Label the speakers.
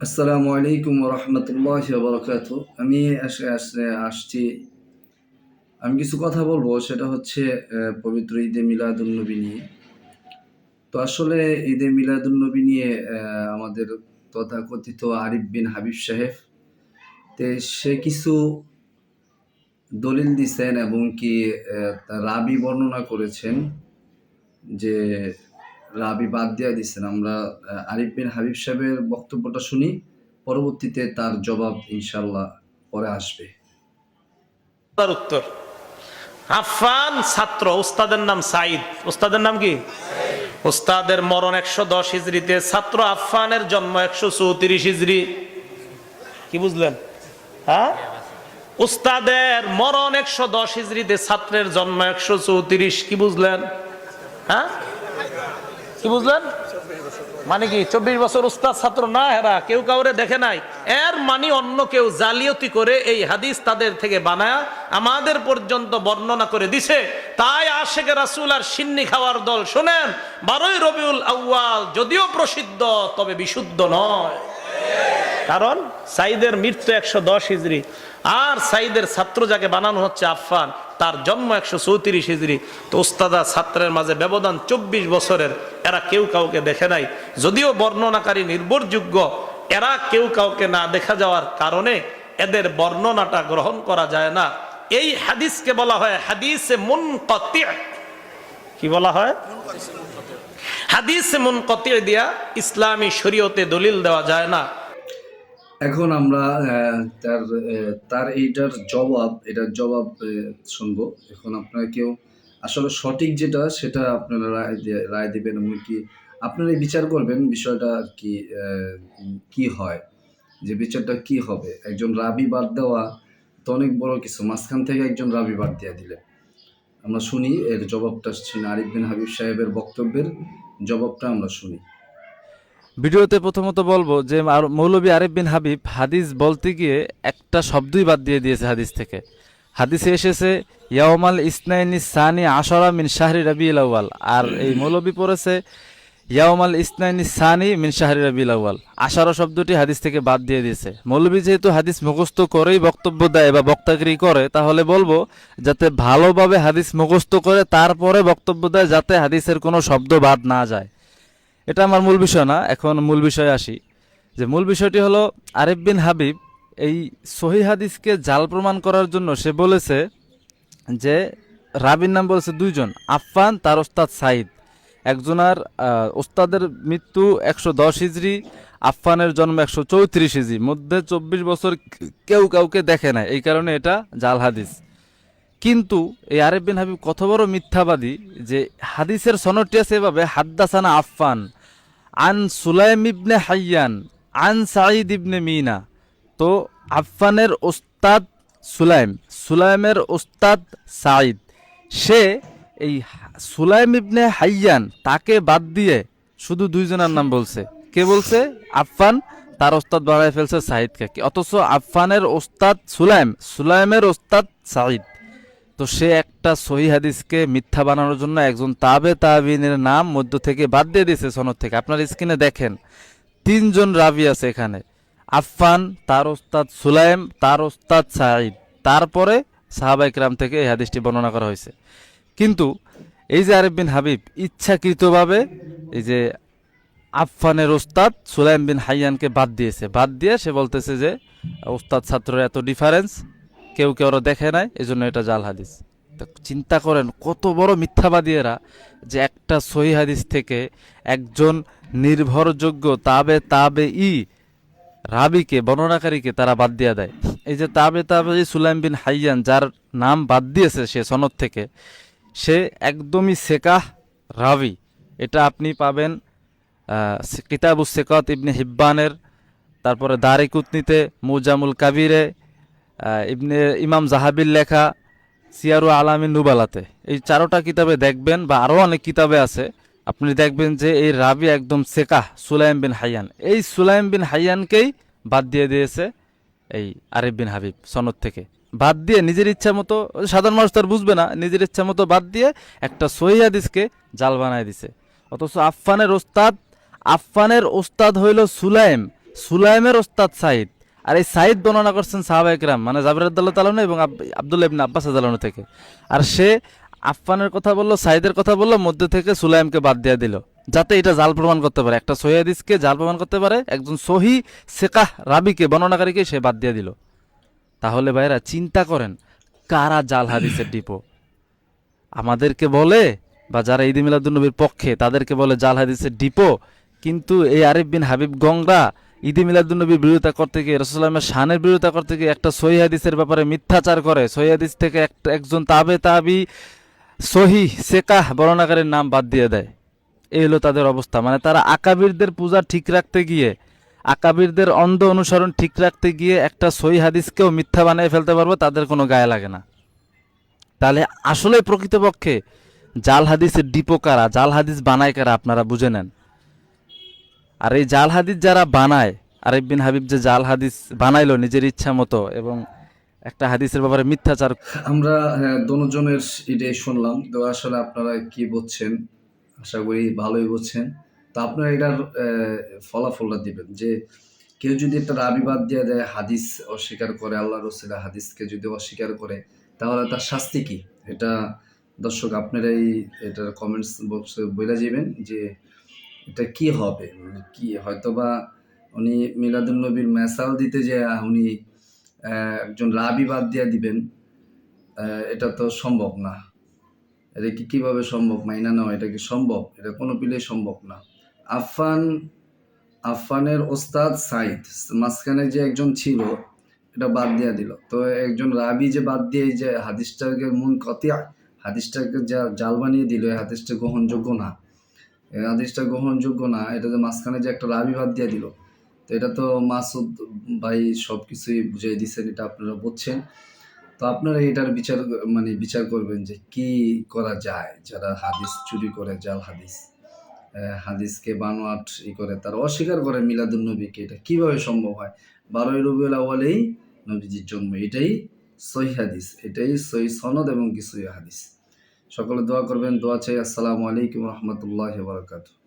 Speaker 1: আসসালামু আলাইকুম রহমতুল্লাহ বরকাত আমি আস- আস- আসছি। আমি কিছু কথা বলব, সেটা হচ্ছে পবিত্র ঈদে মিলাদুন্নবী নিয়ে। তো আসলে ঈদে মিলাদুন্নবী নিয়ে আমাদের তথাকথিত আরিফ বিন হাবিব সাহেব, তে সে কিছু দলিল দিছেন এবং কি রাবি বর্ণনা করেছেন যে রাবি বাদ দিয়ে দিচ্ছেন আমরা আরিফ বিন হাবিব সাহেবের বক্তব্যটা শুনি পরবর্তীতে তার জবাব ইনশাল্লাহ পরে আসবে।
Speaker 2: তার উত্তর আফান ছাত্র উস্তাদের নাম সাইদ উস্তাদের নাম কি? উস্তাদের মরণ একশো দশ হিজড়িতে ছাত্র আফানের জন্ম একশো চৌত্রিশ হিজড়ি। কি বুঝলেন? হ্যাঁ? উস্তাদের মরণ একশো দশ হিজড়িতে ছাত্রের জন্ম একশো চৌত্রিশ কি বুঝলেন? হ্যাঁ? কি বুঝলেন? মানে কি, চব্বিশ বছর উস্তাদ ছাত্র না হেরা, কেউ কাউরে দেখে নাই। এর মানে অন্য কেউ জালিয়াতি করে এই হাদিস তাদের থেকে বানায়া আমাদের পর্যন্ত বর্ণনা করে দিছে। তাই আশেকে রাসুল আর সিন্নি খাওয়ার দল শোনেন, বারোই রবিউল আউয়াল যদিও প্রসিদ্ধ, তবে বিশুদ্ধ নয়। কারণ সাইদের মৃত্যু একশো দশ হিজড়ি, আর সাইদের ছাত্র যাকে বানানো হচ্ছে আফফান তার জন্ম একশো চৌত্রিশ হিজড়ি। তো ওস্তাদা ছাত্রের মাঝে ব্যবধান চব্বিশ বছরের, এরা কেউ কাউকে দেখে নাই। যদিও বর্ণনাকারী নির্ভরযোগ্য, এরা কেউ কাউকে না দেখা যাওয়ার কারণে এদের বর্ণনাটা গ্রহণ করা যায় না। এই হাদিসকে বলা হয় হাদিসে মুন কি বলা হয়? হাদিসে মুন দিয়া ইসলামী শরীয়তে দলিল দেওয়া যায় না।
Speaker 1: এখন আমরা তার তার এইটার জবাব, এটার জবাব শুনব। এখন আপনারা কেউ, আসলে সঠিক যেটা, সেটা আপনারা রায় রায় দিবেন এবং কি আপনারা বিচার করবেন বিষয়টা কি কি হয়, যে বিচারটা কি হবে। একজন রাবি বাদ দেওয়া তো অনেক বড় কিছু, মাঝখান থেকে একজন রাবি বাদ দিয়ে দিলে। আমরা শুনি, এর জবাবটা শুনি আরিফ বিন হাবিব সাহেবের বক্তব্যের জবাবটা আমরা শুনি।
Speaker 3: ভিডিওতে প্রথমত বলব যে মৌলবী আরিফ বিন হাবিব হাদিস বলতে গিয়ে একটা শব্দই বাদ দিয়ে দিয়েছে হাদিস থেকে। হাদিসে এসেছে ইয়াওমাল ইসনাইনি সানি আশরা মিন শাহরি রবি আউয়াল। আর এই মৌলবী পড়েছে ইয়াওমাল ইসনাইনি সানি মিন শাহরি রবি আউয়াল। আশারা শব্দটি হাদিস থেকে বাদ দিয়ে দিয়েছে। মৌলবী যেহেতু হাদিস মুখস্থ করেই বক্তব্য দেয় বা বক্তাগিরি করে, তাহলে বলব যাতে ভালোভাবে হাদিস মুখস্থ করে তারপরে বক্তব্য দেয়, যাতে হাদিসের কোনো শব্দ বাদ না যায়। এটা আমার মূল বিষয় না, এখন মূল বিষয়ে আসি। যে মূল বিষয়টি হলো, আরিফ বিন হাবিব এই সহি হাদিসকে জাল প্রমাণ করার জন্য সে বলেছে যে, রাবির নাম বলেছে দুইজন, আফফান, তার ওস্তাদ সাইদ একজনার ওস্তাদের মৃত্যু একশো দশ হিজড়ি, আফফানের জন্ম একশো চৌত্রিশ হিজড়ি। মধ্যে চব্বিশ বছর কেউ কাউকে দেখে না এই কারণে এটা জাল হাদিস। কিন্তু এই আরেফ বিন হাবিব কত বড় মিথ্যাবাদী যে হাদিসের সনদটি আছে এভাবে, হাদ্দাসানা আফফান। আন সুলাইম ইবনে হাইয়ান, আন সাঈদ ইবনে মিনা। তো আফফানের ওস্তাদ সুলাইম, সুলাইমের ওস্তাদ সাঈদ। সে এই সুলাইম ইবনে হাইয়ান তাকে বাদ দিয়ে শুধু দুইজনের নাম বলছে। কে বলছে? আফফান, তার ওস্তাদ বাড়ায় ফেলছে সাঈদকে। অথচ আফফানের ওস্তাদ সুলাইম, সুলাইমের ওস্তাদ সাঈদ। তো সে একটা সহি হাদিসকে মিথ্যা বানানোর জন্য একজন তাবে তাবিনের নাম মধ্য থেকে বাদ দিয়ে দিয়েছে সনদ থেকে। আপনার স্ক্রিনে দেখেন, তিনজন রাবি আছে এখানে। আফফান, তার ওস্তাদ সুলাইম, তার ওস্তাদ সাঈদ। তারপরে সাহাবাইক রাম থেকে এই হাদিসটি বর্ণনা করা হয়েছে। কিন্তু এই যে আরিফ বিন হাবিব ইচ্ছাকৃতভাবে এই যে আফফানের ওস্তাদ সুলাইম বিন হাইয়ানকে বাদ দিয়েছে। বাদ দিয়ে সে বলতেছে যে, ওস্তাদ, ছাত্রের এত ডিফারেন্স কেউ কেউ দেখে নাই? এই জন্য এটা জাল হাদিস। চিন্তা করেন কত বড় মিথ্যাবাদী এরা যে একটা সহি হাদিস থেকে একজন নির্ভরযোগ্য তাবে তাবে ই রাবিকে বর্ণনাকারীকে তারা বাদ দিয়ে দেয়। এই যে তাবে তাবে সুলাইম বিন হাইয়ান যার নাম বাদ দিয়েছে সে সনদ থেকে সে একদমই সেকাহ রাবি। এটা আপনি পাবেন আহ, কিতাবুস সেকত ইবনে হিব্বানের তারপরে দারিকুতনিতে মুজামুল কাবিরে ইবনে ইমাম জাহাবির লেখা সিয়ারু আলামিন নুবালাতে। এই চারোটা কিতাবে দেখবেন বা আরও অনেক কিতাবে আছে। আপনি দেখবেন যে এই রাবি একদম সেকাহ সুলাইম বিন হাইয়ান। এই সুলাইম বিন হাইয়ানকেই বাদ দিয়ে দিয়েছে এই আরিফ বিন হাবিব সনদ থেকে। বাদ দিয়ে নিজের ইচ্ছা মতো, সাধারণ মানুষ তার বুঝবে না, নিজের ইচ্ছা মতো বাদ দিয়ে একটা সহি হাদিসকে জাল বানায় দিছে। অথচ আফফানের ওস্তাদ আফফানের ওস্তাদ হইল সুলাইম। সুলাইমের ওস্তাদ সাইদ। আর এই সাইদ বর্ণনা করছেন সাহাবা একরাম মানে জাবির আব্দুল্লাহ তালানো এবং আব- আব্দুল্লাহ ইবনে আব্বাস তালানো থেকে। আর সে আফফানের কথা বলল, সাইদের কথা বলল, মধ্যে থেকে সুলাইমকে বাদ দিয়ে দিল, যাতে এটা জাল প্রমাণ করতে পারে। একটা সহি হাদিসকে জাল প্রমাণ করতে পারে, একজন সহি সেকাহ রাবিকে, বর্ণনাকারীকে সে বাদ দিয়ে দিল। তাহলে ভাইরা চিন্তা করেন, কারা জাল হাদিসের ডিপো? আমাদেরকে বলে, বা যারা ঈদ মিলাদুন্নবীর পক্ষে, তাদেরকে বলে জাল হাদিসের ডিপো। কিন্তু এই আরিফ বিন হাবিব গংরা ঈদে মিলাদুন্নবীর বিরোধিতা করতে গিয়ে রসুল্লামের শানের বিরোধিতা করতে গিয়ে একটা সহি হাদিসের ব্যাপারে মিথ্যাচার করে। সহি হাদিস থেকে একটা, একজন তাবে তাবি সহি সেকাহ বর্ণনাকারীর নাম বাদ দিয়ে দেয়। এই হলো তাদের অবস্থা। মানে তারা আকাবিরদের পূজা ঠিক রাখতে গিয়ে, আকাবিরদের অন্ধ অনুসরণ ঠিক রাখতে গিয়ে একটা সহি হাদিসকেও মিথ্যা বানিয়ে ফেলতে পারব, তাদের কোনো গায়ে লাগে না। তাহলে আসলে প্রকৃতপক্ষে জাল হাদিসের ডিপো কারা? জাল হাদিস বানায় কারা? আপনারা বুঝে নেন। আর এই জাল হাদিস যারা বানায় আরিফ বিন হাবিব যে জাল হাদিস বানাইলো নিজের ইচ্ছা মতো এবং একটা হাদিসের ব্যাপারে মিথ্যাচার
Speaker 1: আমরা হ্যাঁ, দোনোজনের এটাই শুনলাম। তো আসলে আপনারা কি বলছেন? আশা করি ভালোই বলছেন। তো আপনারা এটার ফলাফলটা দিবেন যে কেউ যদি একটা রাবি বাদ দিয়ে দেয় হাদিস অস্বীকার করে আল্লাহ রসুলের হাদিসকে যদি অস্বীকার করে তাহলে তার শাস্তি কি? এটা দর্শক আপনারাই এটার কমেন্টস বক্সে বলে যাবেন যে এটা কি হবে? মানে কি, হয়তোবা উনি মিলাদুন্নবীর মেসাল দিতে যে উনি একজন রাবি বাদ দিয়ে দিবেন এটা তো সম্ভব না। এটা কি কীভাবে সম্ভব? মাইনা নেওয়া এটা কি সম্ভব? এটা কোনো পিলেই সম্ভব না। আফফান, আফফানের ওস্তাদ সাইদ মাঝখানে যে একজন ছিল, এটা বাদ দিয়ে দিল। তো একজন রাবি যে বাদ দিয়ে যে হাদিসটাকে মন কত হাদিসটাকে যা জাল বানিয়ে দিল, এই হাদিসটা গ্রহণযোগ্য না। এই হাদিসটা গ্রহণযোগ্য না, এটা যে মাঝখানে যে একটা রাবি বাদ দিয়ে দিল। তো এটা তো মাসুদ ভাই সব কিছুই বুঝিয়ে দিচ্ছেন এটা আপনারা বুঝছেন। তো আপনারা এটার বিচার মানে বিচার করবেন যে কি করা যায়, যারা হাদিস চুরি করে, জাল হাদিস হাদিসকে বানোয়াট ই করে, তারা অস্বীকার করে মিলাদুল নবীকে, এটা কীভাবে সম্ভব হয়? বারোই রবিউল আওয়ালেই নবীজির জন্ম, এটাই সহি হাদিস, এটাই সহি সনদ এবং কি হাদিস। সকলে দোয়া করবেন দোয়া চাই। আসসালামু আলাইকুম রহমতুল্লাহ বারকাতুহ।